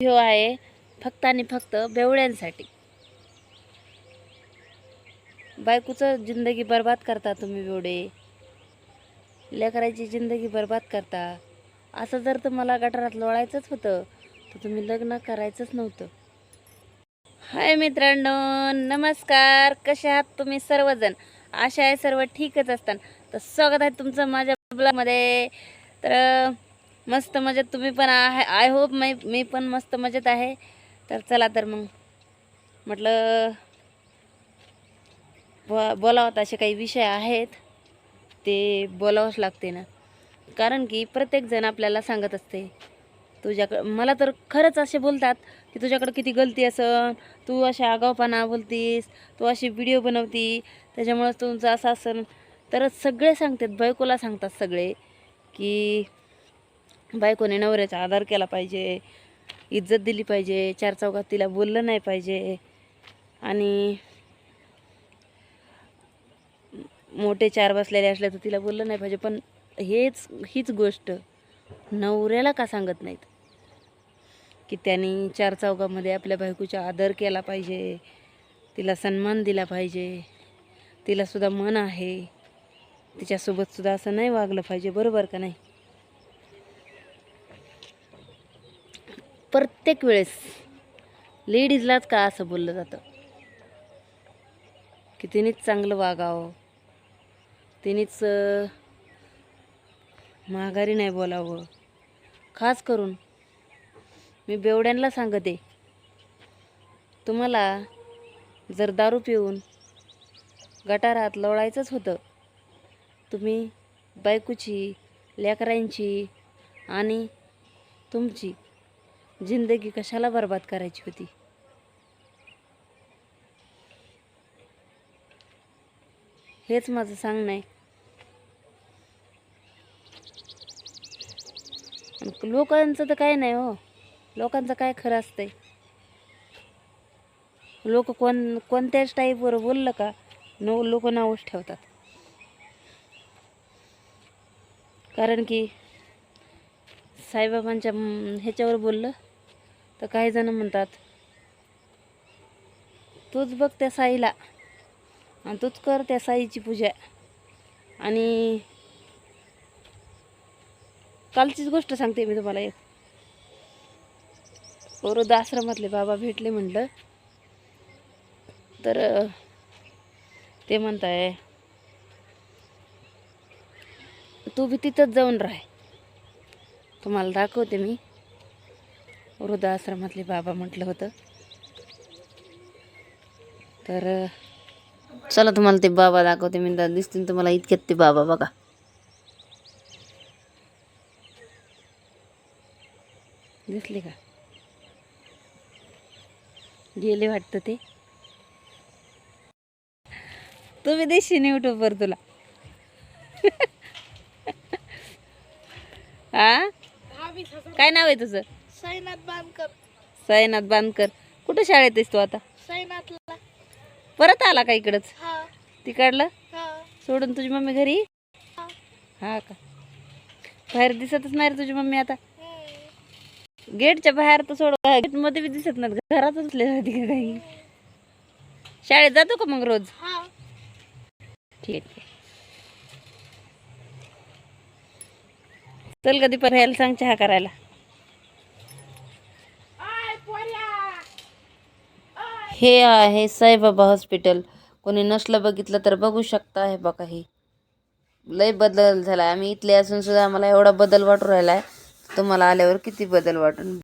Video आहे फक्त आणि फक्त बेवड्यांसाठी. बायकोचं जिंदगी बर्बाद करता तुम्ही बेवडे. लेकराची जिंदगी बर्बाद करता. असं जर तुम्हाला गटारात लोळायचंच होतं तर तुम्ही लग्न करायचंच नव्हतं. हाय मित्रांनो नमस्कार. कसे आहात तुम्ही सर्वजण? आशा आहे सर्व ठीकच असतात तर स्वागत आहे तुमचं माझ्या ब्लॉगमध्ये. तर मस्त मजेत तुम्ही पण आहे. आय होप मी मी पण मस्त मजेत आहे. तर चला तर मग. म्हटलं ब बोलावं असे काही विषय आहेत. ते बोलावंच लागते ना. कारण की प्रत्येकजण आपल्याला सांगत असते. तुझ्याकडं मला तर खरंच असे बोलतात की तुझ्याकडं किती गलती असं तू अशा आगावपणा बोलतीस तू अशी व्हिडिओ बनवती त्याच्यामुळं तुमचं असं असं तर सगळे सांगतात बायकोला सांगतात सगळे की बायकोने नवऱ्याचा आदर केला पाहिजे इज्जत दिली पाहिजे चार चौकात तिला बोललं नाही पाहिजे. आणि मोठे चार बसलेले असले तर तिला बोललं नाही पाहिजे. पण हेच हीच गोष्ट नवऱ्याला का सांगत नाहीत? की त्यांनी चार चौकामध्ये आपल्या बायकोचा आदर केला पाहिजे तिला सन्मान दिला पाहिजे तिलासुद्धा मन आहे तिच्यासोबतसुद्धा असं नाही वागलं पाहिजे. बरोबर का नाही? प्रत्येक वेळेस लेडीजलाच का असं बोललं जातं? की तिनेच चांगलं वागावं. तिनेच माघारी नाही बोलावं. खास करून मी बेवड्यांना सांगते तुम्हाला जर दारू पिऊन गटारात लोळायचंच होतं तुम्ही बायकोची लेकरांची आणि तुमची जिंदगी कशाला बर्बाद करायची होती? हेच माझं सांगणं आहे. लोकांचं तर काय नाही हो. लोकांचं काय खरं असतंय? लोक कोण कोणत्याच टाईपवर बोललं का नऊ लोक नावच ठेवतात. कारण की साईबाबांच्या ह्याच्यावर बोललं तर काही जण म्हणतात तूच बघ त्या साईला आणि तूच कर त्या साईची पूजा. आणि कालचीच गोष्ट सांगते मी तुम्हाला एक. वृद्ध आश्रमातले बाबा भेटले म्हटलं तर ते म्हणताय तू बी तिथंच जाऊन राह. तुम्हाला दाखवते मी. वृद्धाश्रमातले बाबा म्हटलं होतं. तर चला तुम्हाला ते बाबा दाखवते मी दिसतील तुम्हाला इतक्यात ते बाबा बघा. दिसले का? गेले वाटतं ते. तुम्ही देशील युट्यूबवर तुला. हा काय नाव आहे तुझं? साईनाथ बांधकर साईनाथ बांधकर कुठं शाळेत आहेस तू आता? साईनाथला. परत आला का इकडंच? हा. तिकडलं? हा. सोडून तुझी मम्मी घरी? हा. हा का? बाहेर दिसतच नाही रे तुझी मम्मी आता. हम्म. गेटच्या बाहेर तर सोड गेटमध्ये बी दिसत नाही राहते का काही? शाळेत जातो का मग रोज? हा. ठीक आहे. चल कधी पण यायला सांग चहा करायला. हे आहे साईबाबा हॉस्पिटल. कोणी नसलं बघितलं तर बघू शकता हे बघा हे. लय बदल झाला आहे आम्ही इथले असून सुद्धा आम्हाला एवढा बदल वाटू राहिला आहे तुम्हाला आल्यावर किती बदल वाटून